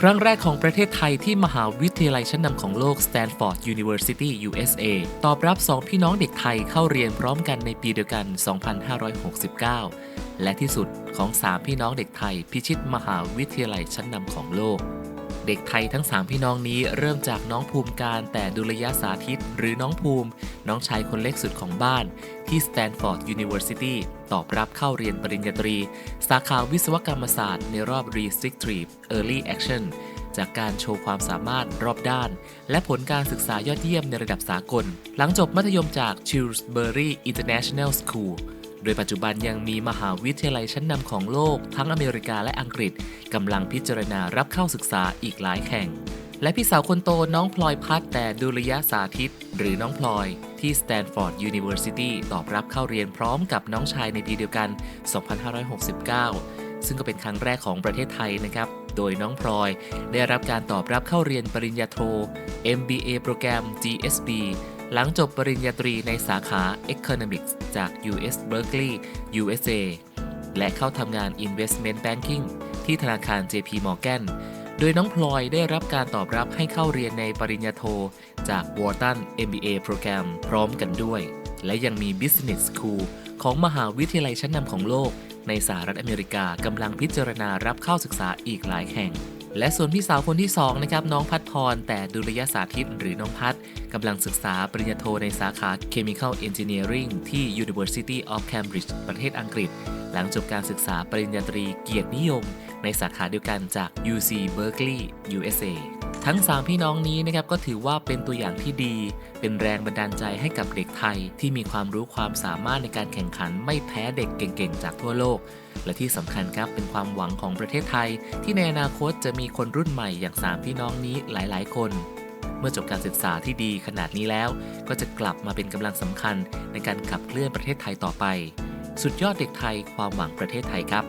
ครั้งแรกของประเทศไทยที่มหาวิทยาลัยชั้นนำของโลก Stanford University USA ตอบรับ 2 พี่น้องเด็กไทยเข้าเรียนพร้อมกันในปีเดียวกัน 2569 และที่สุดของ 3 พี่น้องเด็กไทย พิชิตมหาวิทยาลัยชั้นนำของโลก เด็กไทยทั้ง 3 พี่น้องนี้เริ่มจากน้องภูมิการแต่ดุลยสาธิต หรือน้องภูมิ น้องชายคนเล็กสุดของบ้าน ที่ Stanford University ตอบรับเข้าเรียนปริญญาตรี สาขาวิศวกรรมศาสตร์ในรอบ Restrictive Early Action จากการโชว์ความสามารถรอบด้าน และผลการศึกษายอดเยี่ยมในระดับสากล หลังจบมัธยมจาก Shrewsbury International School โดยปัจจุบันยังมีมหาวิทยาลัยชั้นนำของโลก ทั้งอเมริกาและอังกฤษกำลังพิจารณารับเข้าศึกษาอีกหลายแห่ง และพี่สาวคนโตน้องพลอยพัฒน์แต่ดุลยสาธิต หรือน้องพลอยที่ Stanford University ตอบรับเข้าเรียนพร้อมกับน้องชายในปีเดียวกัน 2569 ซึ่งก็เป็นครั้งแรกของประเทศไทยนะครับ โดยน้องพลอยได้รับการตอบรับเข้าเรียนปริญญาโท MBA โปรแกรม GSB หลังจบปริญญาตรีในสาขา Economics จาก US Berkeley USA และเข้าทำงาน Investment Banking ที่ธนาคาร JP Morgan ดยน้องพลอยได้รับการตอบรับให้เข้าเรียนในปริญญาโท จาก Wharton MBA โปรแกรมพร้อมกันด้วย และยังมี Business School ของมหาวิทยาลัยชั้นนำของโลก ในสหรัฐอเมริกากำลังพิจารณารับเข้าศึกษาอีกหลายแห่ง และส่วนพี่สาวคนที่2นะครับน้องพัดพร แต่ดุลยสาธิตหรือน้องพัดกำลังศึกษาปริญญาโทในสาขา Chemical Engineering ที่ University of Cambridge ประเทศอังกฤษ หลังจบการศึกษาปริญญาตรีเกียรตินิยม ในสาขาเดียวกันจาก UC Berkeley USA ทั้ง 3 พี่น้องนี้นะครับก็ถือว่าเป็นตัวอย่างที่ดี เป็นแรงบันดาลใจให้กับเด็กไทย ที่มีความรู้ความสามารถในการแข่งขันไม่แพ้เด็กเก่งๆ จากทั่วโลก และที่สำคัญครับเป็นความหวังของประเทศไทย ที่ในอนาคตจะมีคนรุ่นใหม่อย่าง 3 พี่น้องนี้หลายๆ คน เมื่อจบการศึกษาที่ดีขนาดนี้แล้ว ก็จะกลับมาเป็นกำลังสำคัญในการขับเคลื่อนประเทศไทยต่อไป สุดยอดเด็กไทยความหวังประเทศไทยครับ